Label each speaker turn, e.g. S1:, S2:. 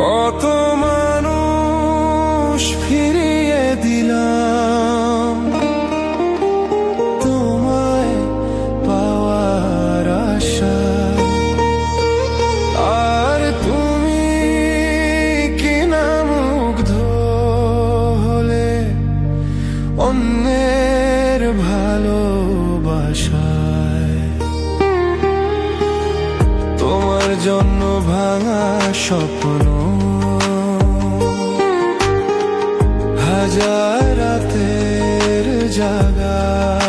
S1: কত মানুষ ফিরিয়ে দিলাম। তোমায় পাওয়ার আশা। আর তুমি কিনা মুগ্ধ হলে অন্যের ভালোবাসায় জন্য ভাঙা স্বপ্ন। হাজার রাতের জাগা।